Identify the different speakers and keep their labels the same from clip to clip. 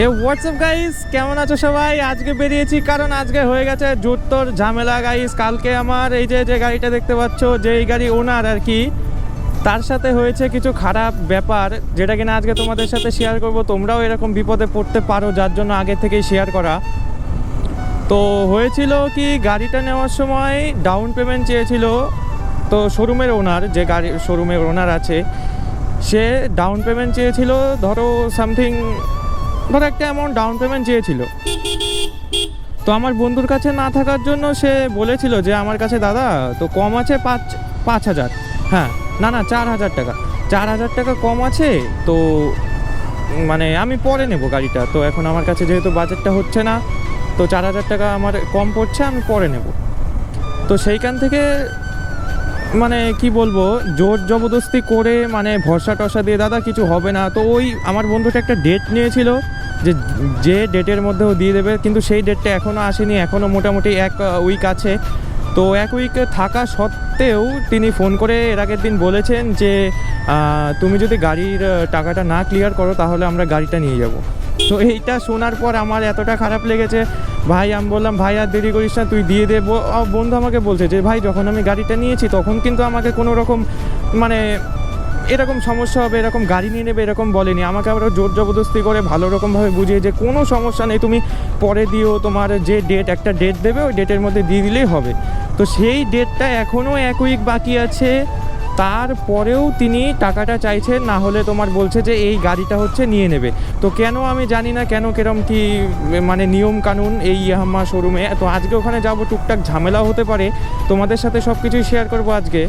Speaker 1: এ WhatsApp guys কেমন আছো সবাই? আজকে বেরিয়েছি, কারণ আজকে হয়ে গেছে জুতোর ঝামেলা গাইস কালকে আমার এই যে যে গাড়িটা দেখতে পাচ্ছ যে এই গাড়ি ওনার আর কি, তার সাথে হয়েছে কিছু খারাপ ব্যাপার, যেটা কিনা আজকে তোমাদের সাথে শেয়ার করব। তোমরাও এরকম বিপদে পড়তে পারো, যার জন্য আগে থেকেই শেয়ার করা। তো হয়েছিল কি, গাড়িটা নেওয়ার সময় ডাউন পেমেন্ট চেয়েছিল, তো শোরুমের ওনার যে গাড়ি শোরুমের ওনার আছে, সে ডাউন পেমেন্ট চেয়েছিল, ধরো সামথিং ধরো একটা অ্যামাউন্ট ডাউন পেমেন্ট চেয়েছিল। তো আমার বন্ধুর কাছে না থাকার জন্য সে বলেছিল যে, আমার কাছে দাদা, তো কম আছে পাঁচ পাঁচ হাজার। হ্যাঁ না না, চার হাজার টাকা। চার হাজার টাকা কম আছে, তো মানে আমি পরে নেব গাড়িটা। তো এখন আমার কাছে যেহেতু বাজেটটা হচ্ছে না, তো চার হাজার টাকা আমার কম পড়ছে, আমি পরে নেব। তো সেইখান থেকে মানে কি বলব, জোর জবরদস্তি করে মানে ভরসা টসা দিয়ে, দাদা, কিছু হবে না। তো ওই আমার বন্ধুটা একটা ডেট নিয়েছিল যে যে ডেটের মধ্যে ও দিয়ে দেবে, কিন্তু সেই ডেটটা এখনও আসেনি এখনও মোটামুটি এক উইক আছে। তো এক উইক থাকা সত্ত্বেও তিনি ফোন করে এর আগের দিন বলেছেন যে তুমি যদি গাড়ির টাকাটা না ক্লিয়ার করো, তাহলে আমরা গাড়িটা নিয়ে যাব। তো এইটা শোনার পর আমার এতটা খারাপ লেগেছে। ভাই, আমি বললাম, ভাই, আর দেরি করিস না, তুই দিয়ে দে। বন্ধু আমাকে বলছে যে, ভাই, যখন আমি গাড়িটা নিয়েছি, তখন কিন্তু আমাকে কোনো রকম মানে এরকম সমস্যা হবে, এরকম গাড়ি নিয়ে নেবে, এরকম বলেনি। আমাকে আবার জোর জবরদস্তি করে ভালো রকমভাবে বুঝিয়ে যে, কোনো সমস্যা নেই, তুমি পরে দিও, তোমার যে ডেট একটা ডেট দেবে, ওই ডেটের মধ্যে দিয়ে দিলেই হবে। তো সেই ডেটটা এখনও এক উইক বাকি আছে। তারপরেও তিনি টাকাটা চাইছেন, না হলে তোমার বলছে যে এই গাড়িটা হচ্ছে নিয়ে নেবে। তো কেন আমি জানি না কেন কেরম কি মানে নিয়ম কানুন এই ইয়াহামা শোরুমে। তো আজকে ওখানে যাব, টুকটাক ঝামেলাও হতে পারে। তোমাদের সাথে সব কিছুই শেয়ার করব আজকে।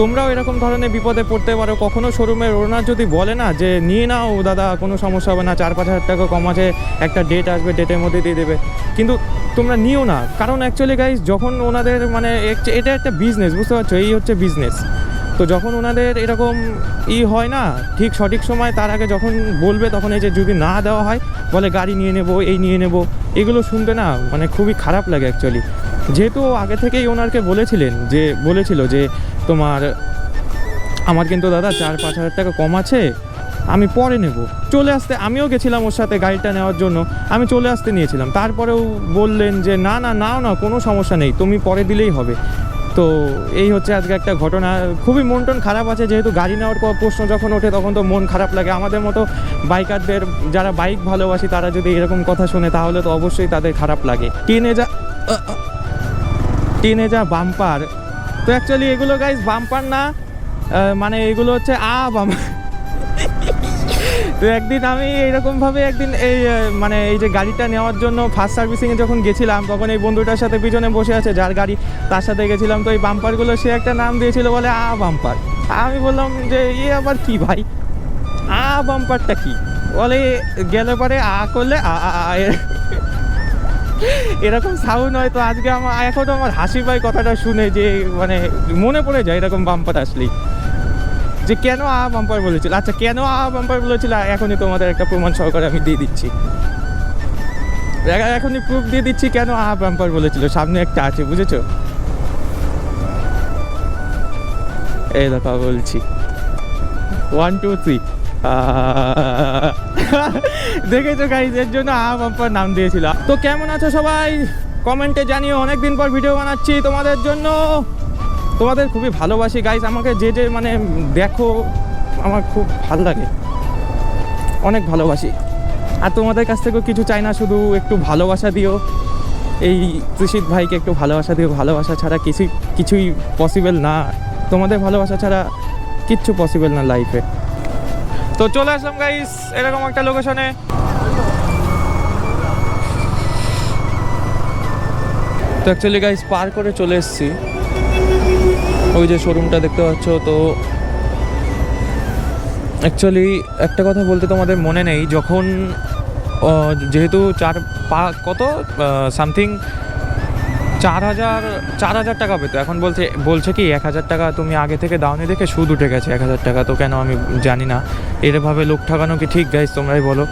Speaker 1: তোমরাও এরকম ধরনের বিপদে পড়তে পারো। কখনো শোরুমের ওনার যদি বলে না যে, নিয়ে নাও দাদা, কোনো সমস্যা হবে না, চার পাঁচ হাজার টাকা কম আছে, একটা ডেট আসবে ডেটের মধ্যে দিয়ে দেবে। কিন্তু তোমরা নিও না। কারণ অ্যাকচুয়ালি গাইজ যখন ওনাদের মানে এটা একটা বিজনেস বুঝতে পারছ? এই হচ্ছে বিজনেস তো যখন ওনাদের এরকম ই হয় না, ঠিক সঠিক সময় তার আগে যখন বলবে, তখন এই যে যদি না দেওয়া হয়, বলে গাড়ি নিয়ে নেব, এই নিয়ে নেব, এগুলো শুনতে না মানে খুবই খারাপ লাগে অ্যাকচুয়ালি যেহেতু আগে থেকেই ওনারকে বলেছিলেন, যে বলেছিল যে তোমার, আমার কিন্তু দাদা চার পাঁচ হাজার টাকা কম আছে আমি পরে নেব। চলে আসতে আমিও গেছিলাম ওর সাথে গাড়িটা নেওয়ার জন্য। আমি চলে আসতে নিয়েছিলাম। তারপরেও বললেন যে, না না নাও না, কোনো সমস্যা নেই, তুমি পরে দিলেই হবে। তো এই হচ্ছে আজকে একটা ঘটনা। খুবই মন টন খারাপ আছে, যেহেতু গাড়ি নেওয়ার পর প্রশ্ন যখন ওঠে, তখন তো মন খারাপ লাগে। আমাদের মতো বাইকারদের, যারা বাইক ভালোবাসি, তারা যদি এরকম কথা শোনে, তাহলে তো অবশ্যই তাদের খারাপ লাগে। টিনেজা টিনেজা বাম্পার। তো অ্যাকচুয়ালি এগুলো গাইজ বাম্পার না মানে এগুলো হচ্ছে আ, বাম্পার। তো একদিন আমি এইরকমভাবে একদিন এই মানে এই যে গাড়িটা নেওয়ার জন্য ফার্স্ট সার্ভিসিংয়ে যখন গেছিলাম, তখন এই বন্ধুটার সাথে পিছনে বসে আছে, যার গাড়ি তার সাথে গেছিলাম। তো এই বাম্পারগুলো সে একটা নাম দিয়েছিল বলে, আ বাম্পার আমি বললাম যে, এ, আবার কি ভাই? আ বাম্পারটা কি? বলে, গেলে পরে আ, করলে আ এরকম সাউন্ড হয়, তো আজকে আমার এখনও আমার হাসি পায় কথাটা শুনে যে মানে মনে পড়ে যায় এরকম বাম্পার আসলেই। যে কেন আ বাম্পার বলেছিল? আচ্ছা কেন আ বাম্পার বলেছিল? এখনই তোমাদের একটা প্রমাণ সহকারে আমি দিয়ে দিচ্ছি। এখনই প্রুফ দিয়ে দিচ্ছি কেন আ বাম্পার বলেছিল। সামনে একটা আছে, বুঝেছ? এই দেখো বলছি। ওয়ান টু থ্রি দেখেছ গাইজ এর জন্য আ বাম্পার নাম দিয়েছিল। তো কেমন আছো সবাই? কমেন্টে জানিও। অনেকদিন পর ভিডিও বানাচ্ছি তোমাদের জন্য। তোমাদের খুবই ভালোবাসি। গাইজ আমাকে যে যে মানে দেখো, আমার খুব ভালো লাগে। অনেক ভালোবাসি। আর তোমাদের কাছ থেকেও কিছু চাই না, শুধু একটু ভালোবাসা দিও। এই তুষিত ভাইকে একটু ভালোবাসা দিও। ভালোবাসা ছাড়া কিছু, কিছুই পসিবল না। তোমাদের ভালোবাসা ছাড়া কিচ্ছু পসিবল না লাইফে তো চলে আসলাম গাইস এরকম একটা লোকেশনে তো অ্যাকচুয়ালি গাইস পার করে চলে এসেছি। ওই যে শোরুমটা দেখতে পাচ্ছ, তো অ্যাকচুয়ালি একটা কথা বলতে তোমাদের মনে নেই, যখন যেহেতু চার পা, কত? সামথিং চার হাজার চার হাজার টাকা পেতো। এখন বলছে বলছে কি, এক হাজার টাকা তুমি আগে থেকে দাওনি দেখে সুদ উঠে গেছে, এক হাজার টাকা, তো কেন আমি জানি না। এরভাবে লোক ঠকানো কি ঠিক গাইজ তোমরাই বলো।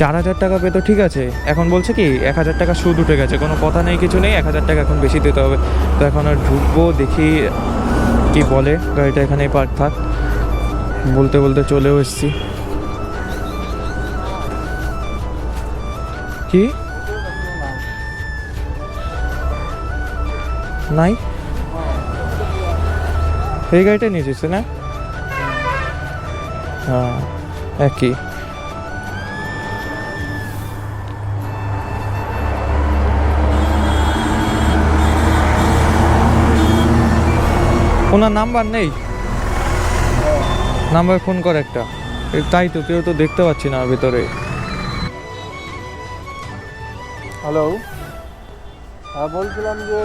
Speaker 1: চার হাজার টাকা পেতো, ঠিক আছে। এখন বলছে কি, এক হাজার টাকা সুদ উঠে গেছে, কোনো কথা নেই, কিছু নেই, এক হাজার টাকা এখন বেশি দিতে হবে। তো এখন আর ঢুকবো, দেখি কি বলে, গাড়িটা এখানেই পার্ক থাক। বলতে বলতে চলেও এসেছি। কি? নাই? এই গাড়িটা নিয়ে যেছে না? হ্যাঁ একই। ওনার নাম্বার নেই। নাম্বার ফোন কর একটা। তাই তো, কেউ তো দেখতে পাচ্ছি না ভেতরে।
Speaker 2: হ্যালো হ্যাঁ বলছিলাম যে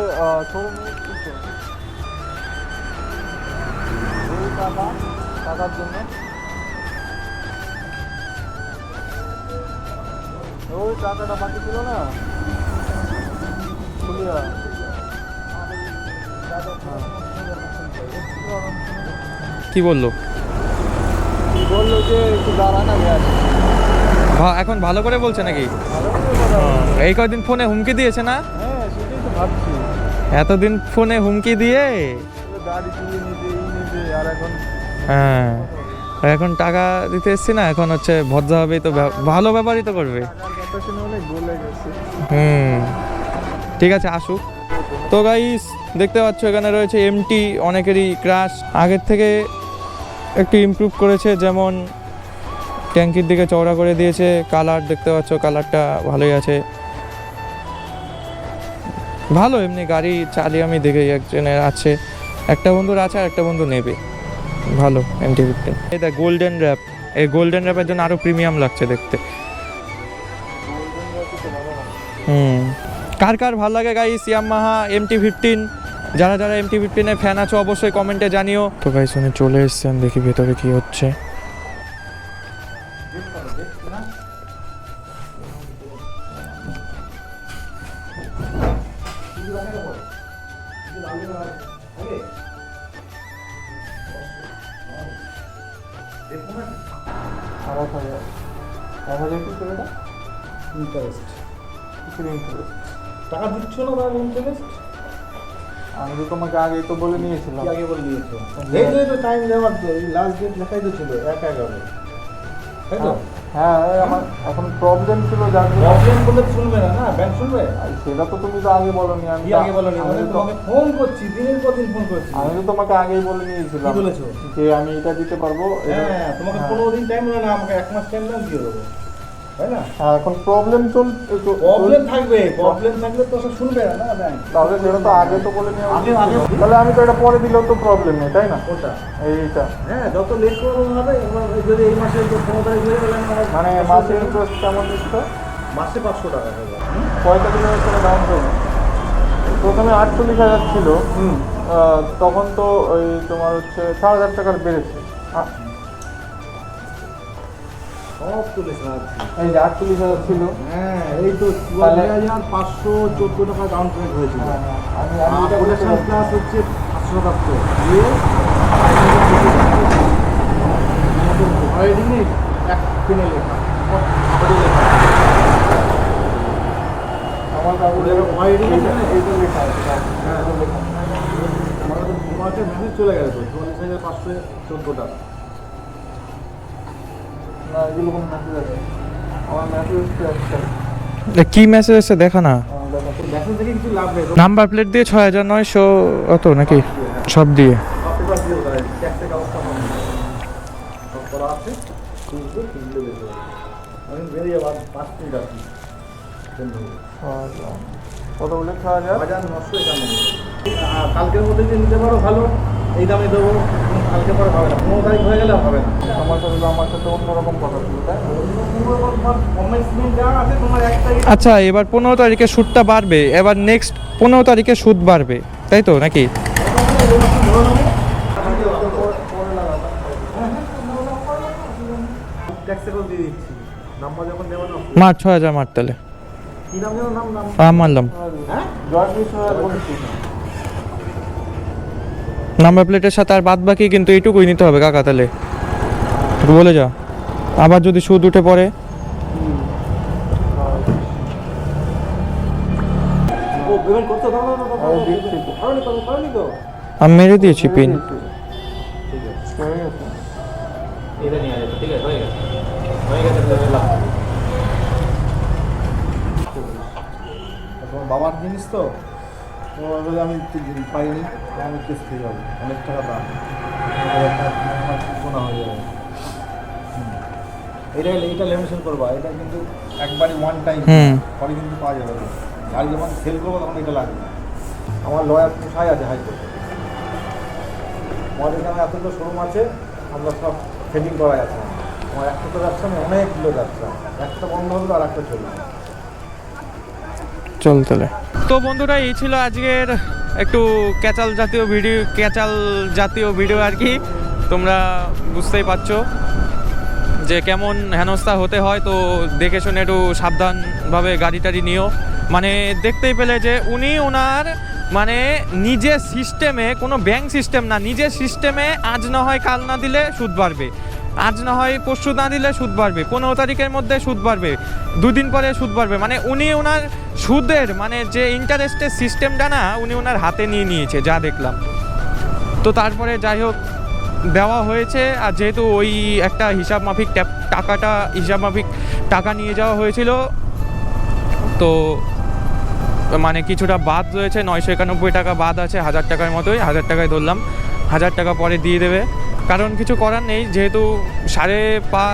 Speaker 2: টাকার জন্য। ওই টাকাটা বাকি ছিল না। খুলিয়া।
Speaker 1: কি বলল?
Speaker 2: বলল যে একটু দাঁড়া না
Speaker 1: ভা- এখন ভালো করে বলছে নাকি? এই কদিন ফোনে হুমকি দিয়েছে না?
Speaker 2: হ্যাঁ
Speaker 1: এতদিন ফোনে হুমকি দিয়ে? হ্যাঁ এখন টাকা দিতে এসছি না এখন হচ্ছে ভদ্রভাবেই তো ভালো ব্যাপারই তো করবে। হুম ঠিক আছে আসুক। তো গাইস দেখতে পাচ্ছ এখানে রয়েছে এমটি অনেকেরই ক্রাশ আগের থেকে একটু ইমপ্রুভ করেছে, যেমন ট্যাঙ্কির দিকে চওড়া করে দিয়েছে কালার দেখতে পাচ্ছ কালারটা ভালোই আছে। ভালো, এমনি গাড়ি চালিয়ে আমি দেখে একজনের আছে। একটা বন্ধুর আছে আর একটা বন্ধু নেবে। ভালো এমটি ফিফটিন দেখ গোল্ডেন র্যাপ এই গোল্ডেন র্যাপের জন্য আরও প্রিমিয়াম লাগছে দেখতে। হুম। কার কার ভালো লাগে guy guys Yamaha MT fifteen যারা যারা এমটি ফিফটিনের ফ্যান আছো, অবশ্যই কমেন্টে জানিও। তো গাইস উনি চলে এসেছেন দেখি ভেতরে কি হচ্ছে।
Speaker 3: ইন্টারেস্ট
Speaker 2: ইন্টারেস্ট
Speaker 3: টাকা দিচ্ছ না বা ইন্টারেস্ট
Speaker 2: আমি তো তোমাকে আগেই তো বলে নিয়েছিলাম।
Speaker 3: আগে বলে দিয়েছ এই যে তো টাইম দেওয়ার তো এই লাস্ট ডেট লেখাই তো ছিল এক এগারো। তাই তো?
Speaker 2: হ্যাঁ আমার এখন প্রবলেম ছিল যার
Speaker 3: প্রবলেম তো শুনবে না না? ব্যাংক শুনবে?
Speaker 2: সেটা তো তুমি তো আগে বলনি আমি
Speaker 3: আগে বলো নি
Speaker 2: আমি
Speaker 3: মানে
Speaker 2: তো-
Speaker 3: তোমাকে ফোন করছি দিনের পর দিন ফোন করছি।
Speaker 2: আমি তো তোমাকে আগেই বলে নিয়েছিলাম
Speaker 3: কি বলেছ?
Speaker 2: যে আমি এটা দিতে পারব।
Speaker 3: হ্যাঁ তোমাকে
Speaker 2: হ্যাঁ।
Speaker 3: পনেরো দিন টাইম হলো না আমাকে এক মাস টাইম দাও দিয়ে দেবো। তাই না?
Speaker 2: হ্যাঁ এখন প্রবলেম চল
Speaker 3: প্রবলেম থাকবে প্রবলেম থাকলে তো সব শুনবে না ব্যাংক
Speaker 2: তাহলে সেটা তো আগে তো বলে নেওয়া
Speaker 3: আগে- আগে-
Speaker 2: তাহলে আমি তো এটা পরে দিলেও তো প্রবলেম নেই তাই না?
Speaker 3: কোনটা
Speaker 2: এইটা।
Speaker 3: হ্যাঁ যত লেট করব হবে যদি এই মাসে পনেরো তারিখ হয়ে গেলে
Speaker 2: মানে মাসের ইন্টারেস্ট কেমন দিচ্ছ
Speaker 3: মাসে পাঁচশো টাকা হবে
Speaker 2: পঁয়তাল্লিশ হাজার টাকা ডাউন পেমেন্ট প্রথমে আটচল্লিশ হাজার ছিল। তখন তো ওই তোমার হচ্ছে চার হাজার টাকার বেড়েছে।
Speaker 3: সব তুলে সাহায্য
Speaker 2: এই যে আটচল্লিশ হাজার ছিল।
Speaker 3: হ্যাঁ এই তো
Speaker 2: তাহলে-
Speaker 3: চুয়াল্লিশ হাজার পাঁচশো চোদ্দ টাকা ডাউন পেমেন্ট হয়েছিল।
Speaker 2: হ্যাঁ, বলেছিলাম।
Speaker 3: প্লাস হচ্ছে পাঁচশো সাতাত্তর। দিয়ে এক পেনে লেখা।
Speaker 2: আমার এইটা লেখা। আছে হ্যাঁ,
Speaker 3: হ্যাঁ। চলে গেছে তো চুয়াল্লিশ হাজার পাঁচশো চোদ্দ টাকা
Speaker 2: মেসেজ আছে।
Speaker 1: কি মেসেজ এসে দেখা না। নাম্বার প্লেট দিয়ে ছয় হাজার নয়শো অত নাকি? সব দিয়ে।
Speaker 3: দিয়ে পাবো সব আছে আছি।
Speaker 2: কত বলে হাজার?
Speaker 3: আর কালকের মধ্যে নিতে পারো ভালো। এই দামে দেবো কালকে পরে হবে না। পনেরো তারিখ হয়ে গেলে হবে না।
Speaker 2: আমার সাথে আমার সাথে অন্যরকম কথা ছিল তাই
Speaker 1: আচ্ছা এবার পনেরো তারিখে সুদটা বাড়বে এবার নেক্সট পনেরো তারিখে সুদ বাড়বে তাই তো নাকি?
Speaker 3: ট্যাক্সে করে দিয়ে দিচ্ছি নাম্বার যখন দেবো না
Speaker 1: মার ছয় হাজার মার তাহলে
Speaker 3: নাম যেন নাম নাম
Speaker 1: আ, মারলাম
Speaker 3: হ্যাঁ
Speaker 2: জয় বিশ হাজার বলেছি
Speaker 1: নাম্বার প্লেটের সাথে আর বাদ বাকি কিন্তু এইটুকুই নিতে হবে কাকা তাহলে। একটু বলে যা আবার যদি সুদ উঠে পড়ে।
Speaker 2: আমি
Speaker 1: মেরে দিয়েছি, পিন।
Speaker 3: লাভ জিনিস তো? আমি তো পাইনি আমি কেস খেয়ে যাব অনেক টাকা দাম। শোনা হয়ে যাবে। এটা এটা লেমিনেশন করবা এটা কিন্তু একবারই ওয়ান টাইম। পরে কিন্তু পাওয়া যাবে। গাড়ি যখন সেল করব তখন এটা লাগবে। আমার লয়ার পোষাই আছে হাইকোর্টে আমাদের এখানে এতগুলো শোরুম আছে আমরা সব সেটিং করা আছে। আমার একটা তো যাচ্ছে আমি অনেকগুলো যাচ্ছে একটা বন্ধ হলো আর একটা চলবে।
Speaker 1: চলতলে তো বন্ধুরা, এই ছিল আজকের একটু ক্যাচাল জাতীয় ভিডিও, ক্যাচাল জাতীয় ভিডিও আর কি। তোমরা বুঝতেই পারছ যে কেমন হেনস্থা হতে হয়, তো দেখে শুনে একটু সাবধানভাবে গাড়ি টাড়ি নিও। মানে দেখতেই পেলে যে উনি ওনার মানে নিজের সিস্টেমে কোনো ব্যাংক সিস্টেম না, নিজের সিস্টেমে আজ না হয় কাল না দিলে সুদ বাড়বে। আজ না হয় পরশু না দিলে সুদ বাড়বে। পনেরো তারিখের মধ্যে সুদ বাড়বে। দুদিন পরে সুদ বাড়বে। মানে উনি ওনার সুদের মানে যে ইন্টারেস্টের সিস্টেমটা না, উনি ওনার হাতে নিয়ে নিয়েছে, যা দেখলাম। তো তারপরে যাই হোক, দেওয়া হয়েছে। আর যেহেতু ওই একটা হিসাব মাফিক টাকাটা, হিসাব মাফিক টাকা নিয়ে যাওয়া হয়েছিল, তো মানে কিছুটা বাদ রয়েছে। নয়শো একানব্বই টাকা বাদ আছে, হাজার টাকার মতোই। হাজার টাকায় ধরলাম। হাজার টাকা পরে দিয়ে দেবে। কারণ কিছু করার নেই, যেহেতু সাড়ে পা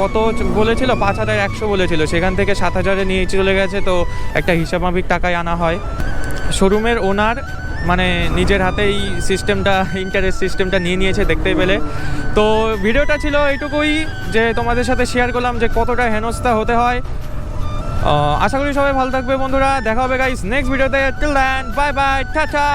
Speaker 1: কত বলেছিল? পাঁচ হাজার একশো বলেছিল। সেখান থেকে সাত হাজারে নিয়ে চলে গেছে, তো একটা হিসাব মাফিক টাকায় আনা হয়। শোরুমের ওনার মানে নিজের হাতেই সিস্টেমটা, ইন্টারেস্ট সিস্টেমটা নিয়ে নিয়েছে দেখতে পেলে। তো ভিডিওটা ছিল এইটুকুই, যে তোমাদের সাথে শেয়ার করলাম যে কতটা হেনস্থা হতে হয়। আশা করি সবাই ভালো থাকবে বন্ধুরা। দেখা হবে গাইস নেক্সট ভিডিওতে till then bye bye tata